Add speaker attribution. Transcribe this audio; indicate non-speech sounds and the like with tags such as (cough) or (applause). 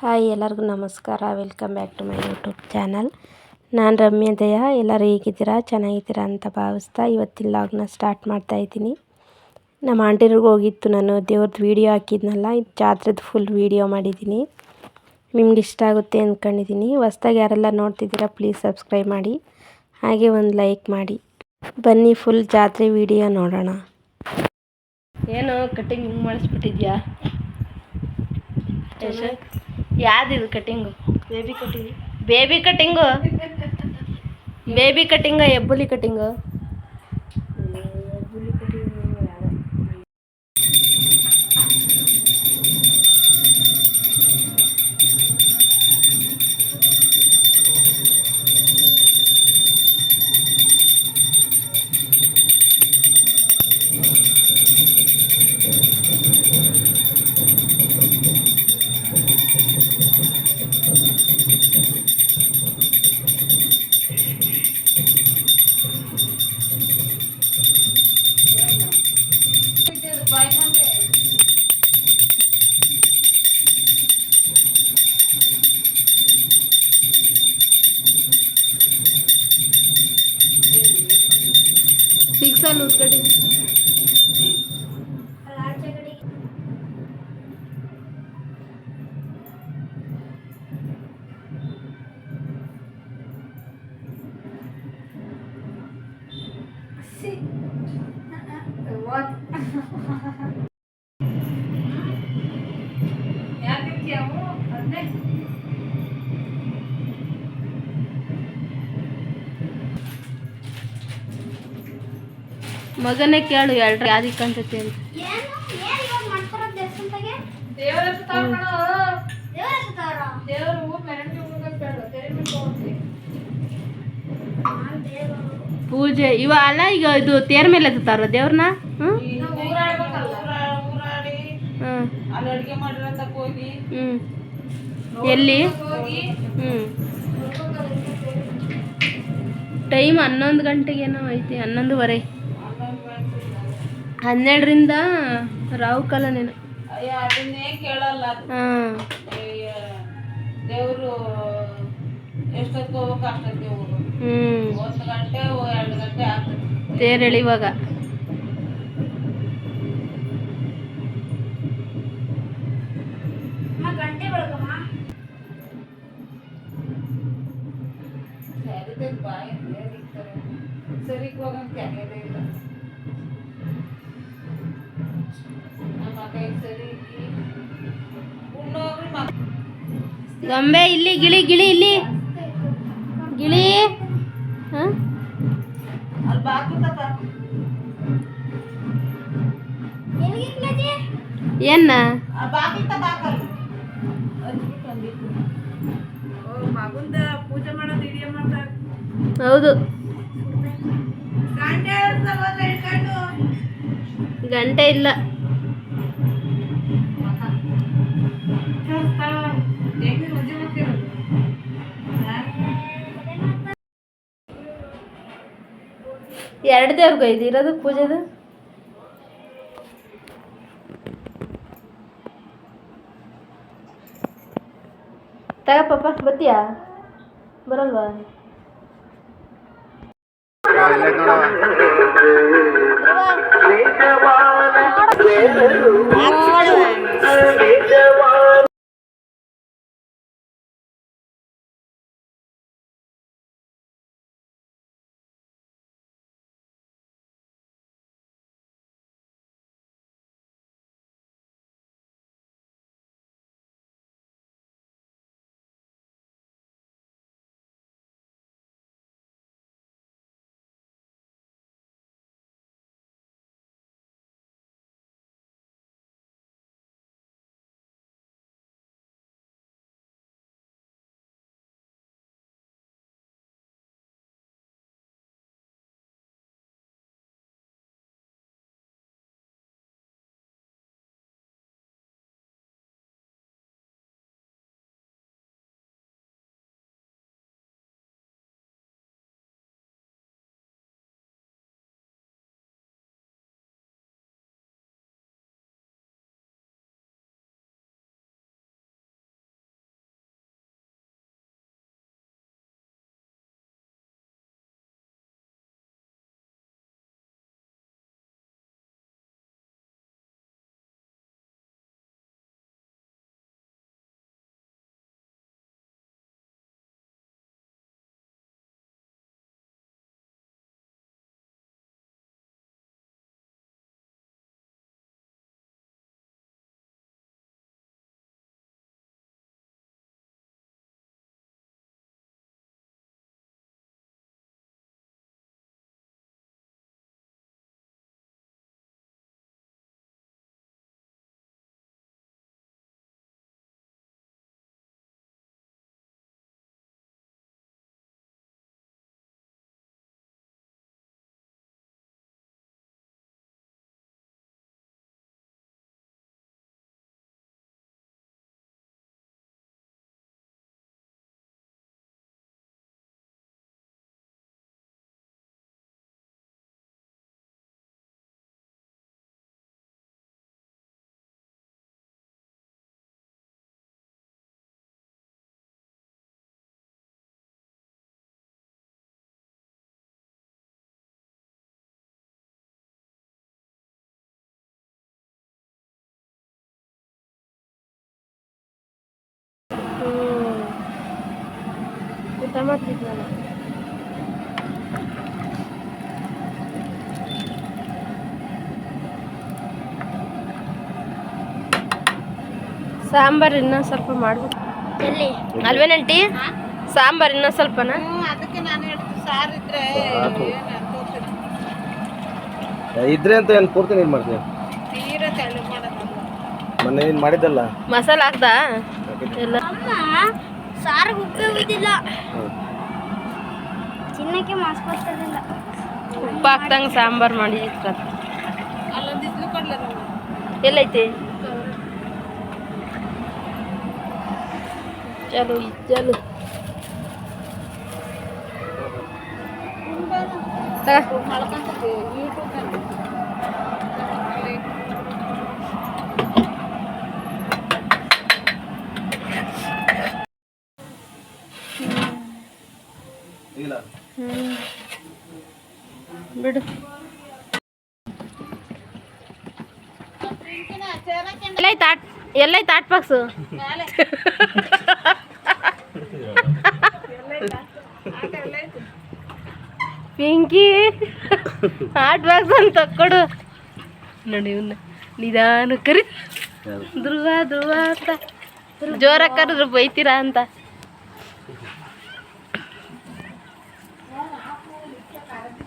Speaker 1: Hi ಎಲ್ಲರಿಗೂ ನಮಸ್ಕಾರ. Welcome back to my YouTube channel ನಾನು ರಮ್ಯ ದಯ ಎಲ್ಲರೂ ಹೇಗಿದ್ದೀರಾ? ಚೆನ್ನಾಗಿದ್ದೀರಾ ಅಂತ ಭಾವಿಸ್ತಾ ಇವತ್ತಿನ ಲಾಗ್ನ ಸ್ಟಾರ್ಟ್ ಮಾಡ್ತಾ ಇದ್ದೀನಿ. ನಮ್ಮ ಆಂಟಿರ್ಗೆ ಹೋಗಿತ್ತು ನಾನು ದೇವ್ರದ್ದು ವೀಡಿಯೋ ಹಾಕಿದ್ನಲ್ಲ ಇದು ಜಾತ್ರೆದು ಫುಲ್ ವೀಡಿಯೋ ಮಾಡಿದ್ದೀನಿ. ನಿಮ್ಗೆ ಇಷ್ಟ ಆಗುತ್ತೆ ಅಂದ್ಕೊಂಡಿದ್ದೀನಿ ಹೊಸ್ದಾಗಿ ಯಾರೆಲ್ಲ ನೋಡ್ತಿದ್ದೀರಾ ಪ್ಲೀಸ್ ಸಬ್ಸ್ಕ್ರೈಬ್ ಮಾಡಿ. ಹಾಗೆ ಒಂದು ಲೈಕ್ ಮಾಡಿ. ಬನ್ನಿ ಫುಲ್ ಜಾತ್ರೆ ವೀಡಿಯೋ ನೋಡೋಣ. ಏನು ಕಟಿಂಗ್ ಹಿಂಗೆ ಮಾಡಿಸ್ಬಿಟ್ಟಿದ್ಯಾ? ಯಾವ್ದಿದು
Speaker 2: cutting
Speaker 1: baby cutting baby cutting baby cutting
Speaker 2: Hebbuli cutting
Speaker 1: six ಅಲ್ಲಿ ಕಟಿಂಗ್
Speaker 2: What? (laughs)
Speaker 1: ಮಗನೇ ಕೇಳು ಎರಡು
Speaker 2: ತೆರೆ ಬಿಟ್ಟು ಹೋಗ್ತೀವಿ
Speaker 1: ಪೂಜೆ ಇವ ಅಲ್ಲ ಈಗ ಇದು ತೇರ್ ಮೇಲೆ ಎತ್ತಾರ ದೇವ್ರನ್ನ? ಎಲ್ಲಿ? ಟೈಮ್ ಹನ್ನೊಂದು ಗಂಟೆಗೇನೋ ಐತಿ ಹನ್ನೊಂದುವರೆ. ಹನ್ನೆರಡರಿಂದ ರಾವು ಕಾಲ ನೀನು.
Speaker 2: ಅಯ್ಯೋ ಅದನ್ನೇ ಕೇಳಲ್ಲ.
Speaker 1: ಹಾಂ.
Speaker 2: ದೇವರು ಎಷ್ಟೊತ್ತು ಹೋಗ್ಬೇಕು ಅಷ್ಟೊತ್ತಿಗೆ ಹೋಗು
Speaker 1: ಹ್ಞೂ
Speaker 2: ಒಂದು ಗಂಟೆ ಎರಡು ಗಂಟೆ ಆಗ್ತದೆ.
Speaker 1: ಗಂಟೆ ಎಳಿವಾಗ
Speaker 2: ಹೋಗಂತ ಯಾಕೆ ಇಲ್ಲ.
Speaker 1: ಗೊಂಬೆ ಇಲ್ಲಿ ಗಿಳಿ ಗಿಳಿ ಇಲ್ಲಿ. ಗಿಳಿ. ಏನ ಹೌದು.
Speaker 2: ಗಂಟೆ ಬಾಕಲ್ಲ
Speaker 1: ಎರಡು ದೇವ್ರಿಗೂ ಐದು ಇರೋದು ಪೂಜೆದು? ತಗ ಪಾಪ ಬರ್ತೀಯಾ? ಬರಲ್ವಾ? ನೋಡುವ ನಾನು ಸಾಂಬಾರು ಇನ್ನೂ ಸ್ವಲ್ಪ ಮಾಡ್ಬೇಕು. ಎಲ್ಲಿ? ಅಲ್ವೇನಂಟಿ ಸಾಂಬಾರು ಇನ್ನೂ ಸ್ವಲ್ಪನ?
Speaker 2: ಅದಕ್ಕೆ ನಾನು ಹೇಳ್ತೀನಿ ಸಾರು ಇದ್ರೆ
Speaker 3: ಅಂತ ಏನು ಪೂರ್ತಿ ನೀನು ಮಾಡ್ತೀನಿ ಮೊನ್ನೆ ಏನು ಮಾಡಿದ್ದಲ್ಲ.
Speaker 1: ಮಸಾಲ ಹಾಕ್ದಾ? ಎಲ್ಲ.
Speaker 4: ಸಾರು ಉಪ್ಪೇ ಉಳಿದಿಲ್ಲ
Speaker 3: ಹ್ಮ್.
Speaker 4: ಚಿನ್ನಕ್ಕೆ ಮಾಸ್ಕೊತಿರಲಿಲ್ಲ
Speaker 1: ಉಪ್ಪು ಹಾಕ್ದಂಗೆ ಸಾಂಬಾರು ಮಾಡಿ
Speaker 2: ಅಲ್ಲೊಂದು ಇದ್ಲು ಕೊಡ್ಲ ನಾವು
Speaker 1: ಎಲ್ಲೈತಿ ಚಲೋ ಚಲೋ
Speaker 2: ಮಾಡ್ಕೊಂತದೆ
Speaker 1: ಬಿಡು. ಎಲ್ಲೈತೆ ಆಟ್ ಎಲ್ಲೈತೆ ಆಟ್ ಬಾಕ್ಸು? ಪಿಂಕಿ, ಆಟ್ ಬಾಕ್ಸ್ ಅಂತ ಕೊಡು. ನೋಡಿ ಇವನ್ನ ನಿಧಾನ ಕರಿ ಧ್ರುವ ಧ್ರುವ ಅಂತ. ಜೋರ ಕರೆದ್ರು ಬೈತೀರಾ ಅಂತ.